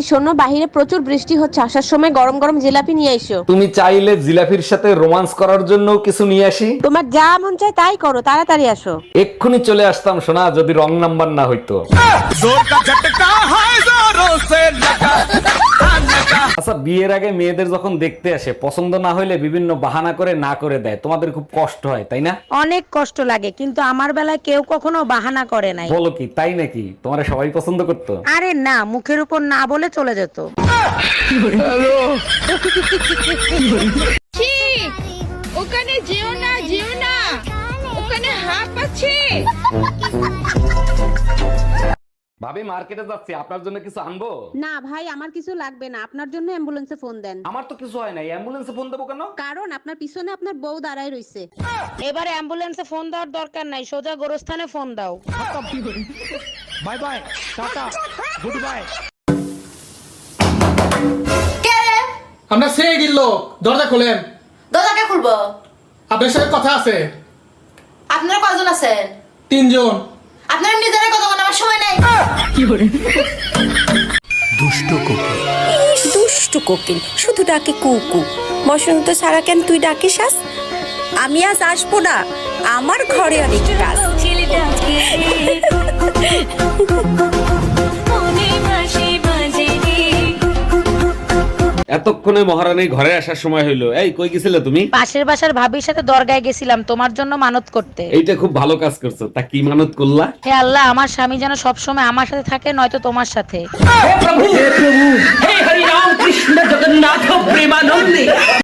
এই শোনো বাহিরে প্রচুর বৃষ্টি হচ্ছে। আসার সময় গরম গরম জিলাপি নিয়ে এসো। তুমি চাইলে জিলাপির সাথে রোমান্স করার জন্য কিছু নিয়ে আসি। তোমার যা মন চায় তাই করো তাড়াতাড়ি আসো। এক্ষুনি চলে আসতাম সোনা যদি রং নাম্বার না হইতো। আচ্ছা বিয়ের আগে মেয়েদের যখন দেখতে আসে পছন্দ না হইলে বিভিন্ন বাহানা করে না করে দেয়। তোমাদের খুব কষ্ট হয় তাই না? অনেক কষ্ট লাগে কিন্তু আমার বেলায় কেউ কখনো বাহানা করে নাই। বলো কি তাই নাকি? তোমার সবাই পছন্দ করতো? আরে না মুখের উপর না বলে চলে যেত। ওখানে যেও না যেও না। ওখানে হাঁপ আছে। ভাবি মার্কেটে যাচ্ছি আপনার জন্য কিছু আনব? না ভাই আমার কিছু লাগবে না। আপনার জন্য অ্যাম্বুলেন্সে ফোন দেন। আমার তো কিছু হয় নাই। অ্যাম্বুলেন্সে ফোন দেবো কেন? কারণ আপনার পিছনে আপনার বউ দাঁড়ায় রইছে। এবারে অ্যাম্বুলেন্সে ফোন দেওয়ার দরকার নাই সোজা গোরস্থানে ফোন দাও। Bye bye tata good bye আমরা সেই দিল দরজা খোলেন। দরজাকে খুলবো? আপনার সাথে কথা আছে। আপনারা কয়জন আছেন? তিনজন। আপনারা নিজেরা কথা দুষ্টু কোকিল। শুধু ডাকে কুকু। বসন্ত ছাড়া কেন তুই ডাকিস আস আমি আজ আসব না আমার ঘরে অনেক কাজ এতক্ষণে মহারানী ঘরে আসার সময় হইল। এই কই গেছিলে তুমি? পাশের বাসার ভাবির সাথে দরগায় গেছিলাম তোমার জন্য মানত করতে। এইটা খুব ভালো কাজ করছ। তা কি মানত করলা? হে আল্লাহ আমার স্বামী যেন সবসময় আমার সাথে থাকে নয়তো তোমার সাথে।